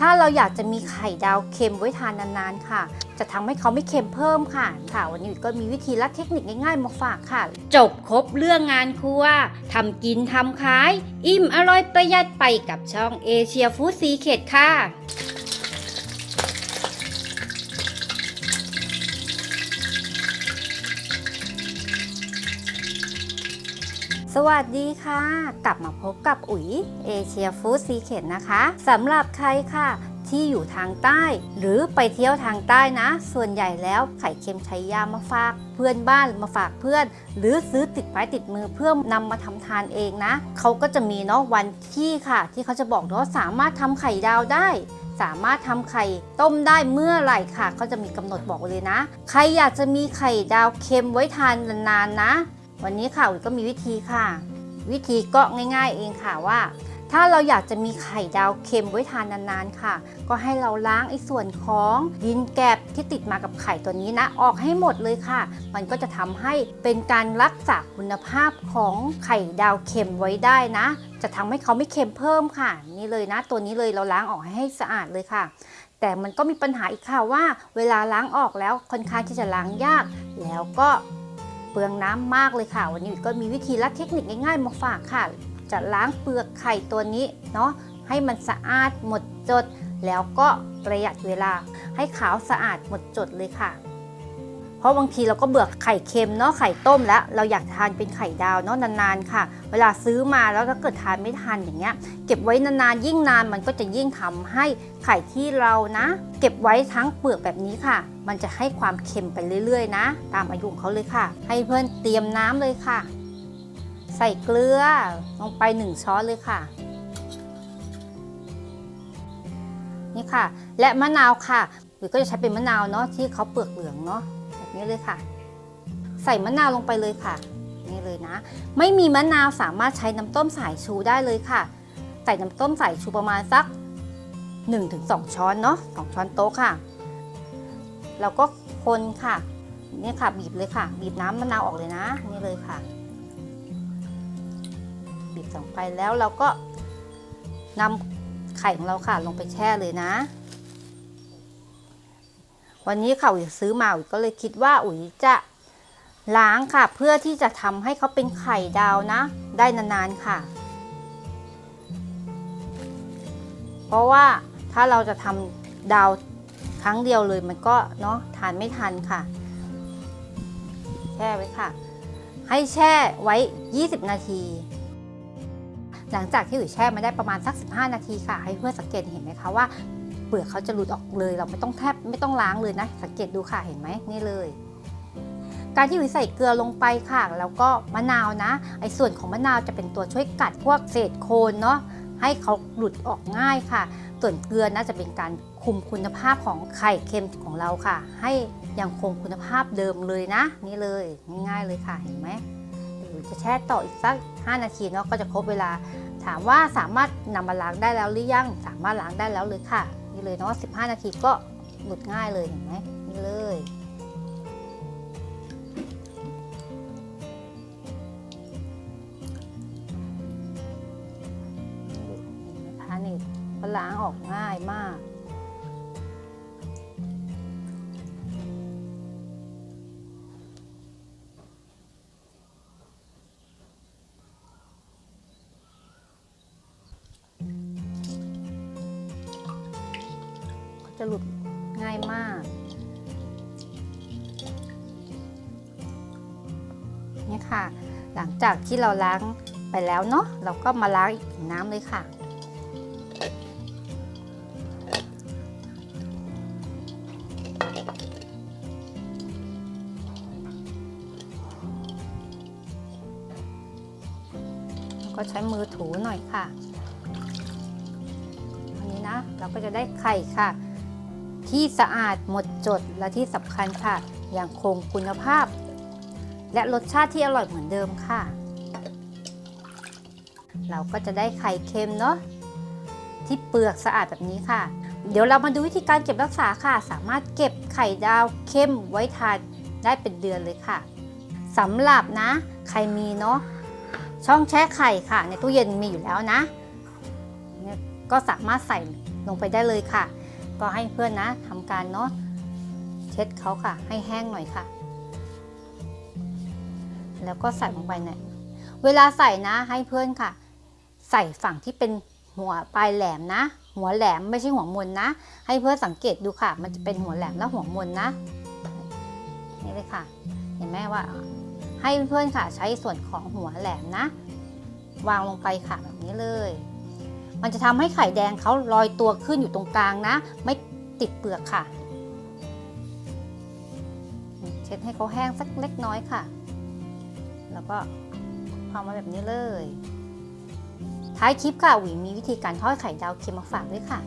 ถ้าเราอยากจะมีไข่ดาวเค็มไว้ทานนานๆค่ะ จะทำให้เขาไม่เค็มเพิ่มค่ะ ค่ะ วันนี้ก็มีวิธีและเทคนิคง่ายๆมาฝากค่ะ จบครบเรื่องงานครัวทำกินทำขาย อิ่มอร่อยประหยัดไปกับช่องเอเชียฟู้ดซีเ e ดค่ะ วัสดีค่ะ กลับมาพบกับอุ๋ยเอเชียฟู้ดซีเ e ดนะคะสำหรับใครค่ะ ที่อยู่ทางใต้ หรือไปเที่ยวทางใต้นะ ส่วนใหญ่แล้วไข่เค็มชัยยามาฝากเพื่อนบ้านมาฝากเพื่อน หรือซื้อติดไม้ติดมือเพื่อนำมาทำทานเองนะเขาก็จะมีเนาะวันที่ค่ะ ที่เขาจะบอกเนาะสามารถทำไข่ดาวได้สามารถทำไข่ต้มได้เมื่อไหร่ค่ะเขาจะมีกำหนดบอกเลยนะ ใครอยากจะมีไข่ดาวเค็มไว้ทานนานๆนะ วันนี้ค่ะอุ๋ยก็มีวิธีค่ะ วิธีก็ง่ายๆเองค่ะว่า ถ้าเราอยากจะมีไข่ดาวเค็มไว้ทานนานๆค่ะ ก็ให้เราล้างไอ้ส่วนของดินแกบที่ติดมากับไข่ตัวนี้นะ ออกให้หมดเลยค่ะ มันก็จะทำให้เป็นการรักษาคุณภาพของไข่ดาวเค็มไว้ได้นะ จะทำให้เขาไม่เค็มเพิ่มค่ะ นี่เลยนะ ตัวนี้เลยเราล้างออกให้สะอาดเลยค่ะแต่มันก็มีปัญหาอีกค่ะว่า เวลาล้างออกแล้วค่อนข้างที่จะล้างยาก แล้วก็ เปลืองน้ำมากเลยค่ะ วันนี้ก็มีวิธีและเทคนิคง่ายๆมาฝากค่ะ จะล้างเปลือกไข่ตัวนี้เนาะให้มันสะอาดหมดจด แล้วก็ประหยัดเวลาให้ขาวสะอาดหมดจดเลยค่ะ เพราะบางทีเราก็เบื่อไข่เค็มเนาะไข่ต้มแล้ว เราอยากทานเป็นไข่ดาวเนาะนานๆค่ะ เวลาซื้อมาแล้วถ้าเกิดทานไม่ทันอย่างเงี้ย เก็บไว้นานๆยิ่งนานมันก็จะยิ่งทำให้ไข่ที่เรานะ เก็บไว้ทั้งเปลือกแบบนี้ค่ะ มันจะให้ความเค็มไปเรื่อย ๆ นะ ตามอายุของเขาเลยค่ะ ให้เพื่อนเตรียมน้ำเลยค่ะ ใส่เกลือลงไป 1 ช้อนเลยค่ะนี่ค่ะ และมะนาวค่ะ หรือก็จะใช้เป็นมะนาวเนาะที่เขาเปลือกเหลืองเนาะ นี้เลยค่ะ ใส่มะนาวลงไปเลยค่ะ นี่เลยนะ ไม่มีมะนาวสามารถใช้น้ำต้มสายชูได้เลยค่ะ ใส่น้ำต้มสายชูประมาณสัก 1-2 ช้อนเนาะ2ช้อนโต๊ะค่ะ แล้วก็คนค่ะนี่ค่ะบีบเลยค่ะ บีบน้ำมะนาวออกเลยนะ นี่เลยค่ะ บีบสองไปแล้วเราก็นำไข่ของเราค่ะลงไปแช่เลยนะ วันนี้ค่ะอุ๋ยซื้อมาอุ๋ยก็เลยคิดว่าอุ๋ยจะล้างค่ะ เพื่อที่จะทำให้เขาเป็นไข่ดาวนะ ได้นานๆค่ะ เพราะว่าถ้าเราจะทำดาวครั้งเดียวเลยมันก็เนาะทานไม่ทันค่ะ แช่ไว้ค่ะ ให้แช่ไว้ 20 นาที หลังจากที่อุ๋ยแช่มาได้ประมาณสัก 15 นาทีค่ะ ให้เพื่อนสังเกตเห็นไหมคะว่า เปลือกเขาจะหลุดออกเลย เราไม่ต้องแทบไม่ต้องล้างเลยนะ สังเกตดูค่ะเห็นไหมนี่เลย การที่อุ๋ยใส่เกลือลงไปค่ะ แล้วก็มะนาวนะ ไอ้ส่วนของมะนาวจะเป็นตัวช่วยกัดพวกเศษโคนเนาะให้เขาหลุดออกง่ายค่ะ ส่วนเกลือนะจะเป็นการคุมคุณภาพของไข่เค็มของเราค่ะ ให้ยังคงคุณภาพเดิมเลยนะ นี่เลยง่ายๆเลยค่ะเห็นไหมเดี๋ยวจะแช่ต่ออีกสัก 5 นาทีเนาะก็จะครบเวลา ถามว่าสามารถนำมาล้างได้แล้วหรือยัง สามารถล้างได้แล้วเลยค่ะ นี่เลยเนาะ15 นาทีก็หลุดง่ายเลยเห็นไหมนี่เลยนไหมคะนี่ก็ล้างออกง่ายมาก จะหลุดง่ายมากนี่ค่ะ หลังจากที่เราล้างไปแล้วเนาะเราก็มาล้างอีกน้ำเลยค่ะแล้วก็ใช้มือถูหน่อยค่ะอันนี้นะ เราก็จะได้ไข่ค่ะ ที่สะอาดหมดจดและที่สำคัญค่ะ ยังคงคุณภาพ และรสชาติที่อร่อยเหมือนเดิมค่ะ เราก็จะได้ไข่เค็มเนาะที่เปลือกสะอาดแบบนี้ค่ะ เดี๋ยวเรามาดูวิธีการเก็บรักษาค่ะ สามารถเก็บไข่ดาวเข้มไว้ทานได้เป็นเดือนเลยค่ะสำหรับนะ ใครมีเนาะช่องแช่ไข่ค่ะ ในตู้เย็นมีอยู่แล้วนะ ก็สามารถใส่ลงไปได้เลยค่ะ ก็ให้เพื่อนนะทำการเนาะเช็ดเขาค่ะ ให้แห้งหน่อยค่ะ แล้วก็ใส่ลงไปเนี่ยเวลาใส่นะให้เพื่อนค่ะ ใส่ฝั่งที่เป็นหัวปลายแหลมนะ หัวแหลมไม่ใช่หัวมนนะ ให้เพื่อนสังเกตดูค่ะ มันจะเป็นหัวแหลมและหัวมนนะนี่เลยค่ะ เห็นไหมว่า ให้เพื่อนค่ะใช้ส่วนของหัวแหลมนะ วางลงไปค่ะแบบนี้เลย มันจะทำให้ไข่แดงเขาลอยตัวขึ้นอยู่ตรงกลางนะ ไม่ติดเปลือกค่ะ เช็ดให้เขาแห้งสักเล็กน้อยค่ะ แล้วก็วามาแบบนี้เลย ท้ายคลิปค่ะหวีมีวิธีการทอดไข่ดาวเค็มมาฝากด้วยค่ะ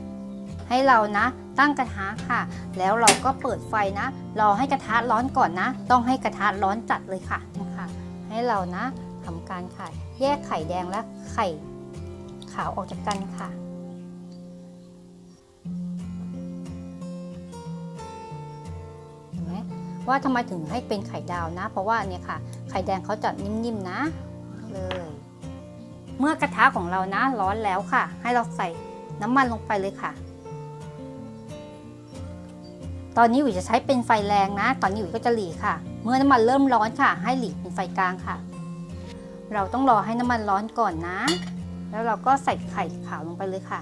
ให้เรานะตั้งกระทะค่ะ แล้วเราก็เปิดไฟนะ รอให้กระทะร้อนก่อนนะ ต้องให้กระทะร้อนจัดเลยค่ะนะคะให้เรานะทำการค่ะ แยกไข่แดงและไข่ ขาวออกจากกันค่ะ เห็นไหมว่าทำไมถึงให้เป็นไข่ดาวนะ เพราะว่าเนี่ยค่ะ ไข่แดงเขาจะนิ่มๆนะเลย เมื่อกระทะของเรานะร้อนแล้วค่ะ ให้เราใส่น้ำมันลงไปเลยค่ะตอนนี้อุ๋ยจะใช้เป็นไฟแรงนะ ตอนนี้อุ๋ยก็จะหลีค่ะ เมื่อน้ำมันเริ่มร้อนค่ะ ให้หลีเป็นไฟกลางค่ะ เราต้องรอให้น้ำมันร้อนก่อนนะ แล้วเราก็ใส่ไข่ขาวลงไปเลยค่ะ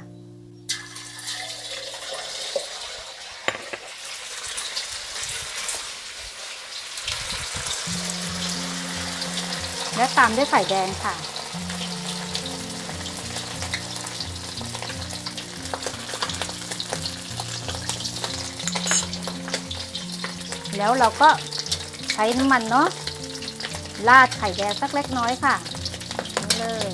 และตามด้วยไข่แดงค่ะแล้วเราก็ใช้น้ำมันเนาะราดไข่แดงสักเล็กน้อยค่ะนี่เลย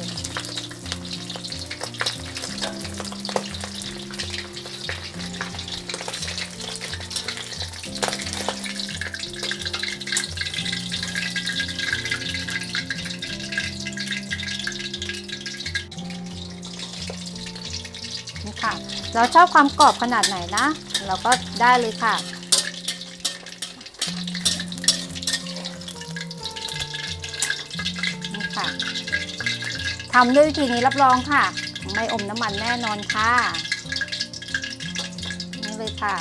เราชอบความกรอบขนาดไหนนะ เราก็ได้เลยค่ะ นี่ค่ะทำด้วยวิธีนี้รับรองค่ะ ไม่อมน้ำมันแน่นอนค่ะ นี่เลยค่ะ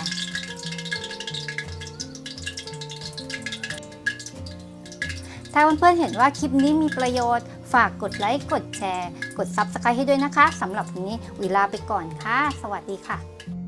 ถ้าเพื่อนๆเห็นว่าคลิปนี้มีประโยชน์ ฝากกดไลค์กดแชร์ กด Subscribe ให้ด้วยนะคะสำหรับวันนี้วิลาไปก่อนค่ะ สวัสดีค่ะ